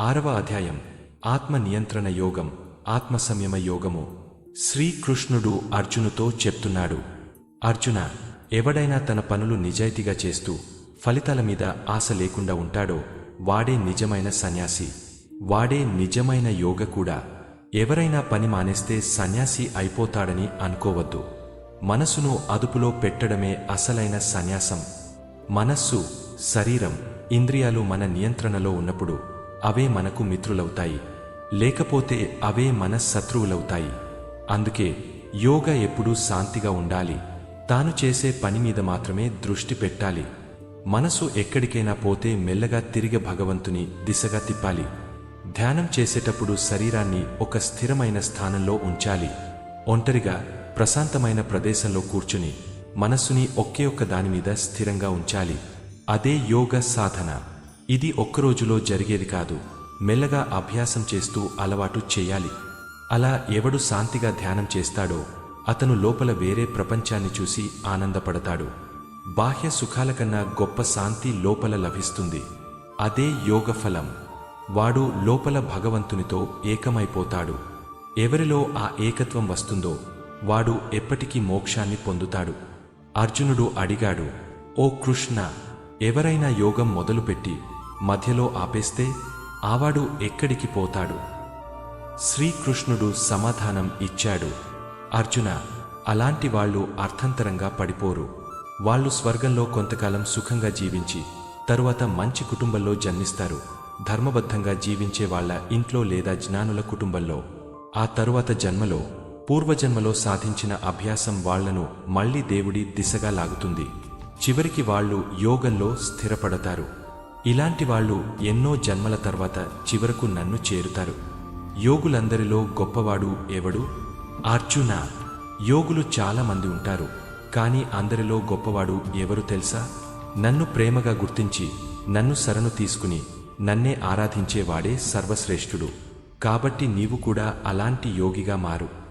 ఆరవ అధ్యాయం. ఆత్మ నియంత్రణ యోగం ఆత్మ సంయమ యోగము. శ్రీకృష్ణుడు అర్జునుతో చెప్తున్నాడు. అర్జున ఎవడైనా తన పనులు నిజాయితీగా చేస్తూ ఫలితాల మీద ఆశ లేకుండా ఉంటాడో వాడే నిజమైన సన్యాసి. వాడే నిజమైన యోగ కూడా. ఎవరైనా పని మానేస్తే సన్యాసి అయిపోతాడని అనుకోవద్దు. మనసును అదుపులో పెట్టడమే అసలైన సన్యాసం. మనస్సు శరీరం ఇంద్రియాలు మన నియంత్రణలో ఉన్నప్పుడు అవే మనకు మిత్రులవుతాయి. లేకపోతే అవే మన శత్రువులవుతాయి. అందుకే యోగా ఎప్పుడూ శాంతిగా ఉండాలి. తాను చేసే పని మీద మాత్రమే దృష్టి పెట్టాలి. మనసు ఎక్కడికైనా పోతే మెల్లగా తిరిగి భగవంతుని దిశగా తిప్పాలి. ధ్యానం చేసేటప్పుడు శరీరాన్ని ఒక స్థిరమైన స్థానంలో ఉంచాలి. ఒంటరిగా ప్రశాంతమైన ప్రదేశంలో కూర్చుని మనస్సుని ఒకే ఒక్క దాని మీద స్థిరంగా ఉంచాలి. అదే యోగ సాధన. ఇది ఒక్కరోజులో జరిగేది కాదు. మెల్లగా అభ్యాసం చేస్తూ అలవాటు చేయాలి. అలా ఎవడు శాంతిగా ధ్యానం చేస్తాడో అతను లోపల వేరే ప్రపంచాన్ని చూసి ఆనందపడతాడు. బాహ్య సుఖాల కన్నా గొప్ప శాంతి లోపల లభిస్తుంది. అదే యోగ ఫలం. వాడు లోపల భగవంతునితో ఏకమైపోతాడు. ఎవరిలో ఆ ఏకత్వం వస్తుందో వాడు ఎప్పటికీ మోక్షాన్ని పొందుతాడు. అర్జునుడు అడిగాడు ఓ కృష్ణ ఎవరైనా యోగం మొదలుపెట్టి మధ్యలో ఆపేస్తే ఆవాడు ఎక్కడికి పోతాడు? శ్రీకృష్ణుడు సమాధానం ఇచ్చాడు. అర్జున అలాంటి వాళ్ళు అర్థంతరంగా పడిపోరు. వాళ్ళు స్వర్గంలో కొంతకాలం సుఖంగా జీవించి తరువాత మంచి కుటుంబంలో జన్మిస్తారు. ధర్మబద్ధంగా జీవించే వాళ్ళ ఇంట్లో లేదా జ్ఞానుల కుటుంబంలో. ఆ తరువాత జన్మలో పూర్వజన్మలో సాధించిన అభ్యాసం వాళ్ళను మళ్ళీ దేవుడి దిశగా లాగుతుంది. చివరికి వాళ్ళు యోగంలో స్థిరపడతారు. ఇలాంటి వాళ్ళు ఎన్నో జన్మల తర్వాత చివరకు నన్ను చేరుతారు. యోగులందరిలో గొప్పవాడు ఎవడు? అర్జున. యోగులు చాలా మంది ఉంటారు కానీ అందరిలో గొప్పవాడు ఎవరు తెలుసా? నన్ను ప్రేమగా గుర్తించి నన్ను శరణు తీసుకుని నన్నే ఆరాధించేవాడే సర్వశ్రేష్ఠుడు. కాబట్టి నీవు కూడా అలాంటి యోగిగా మారు.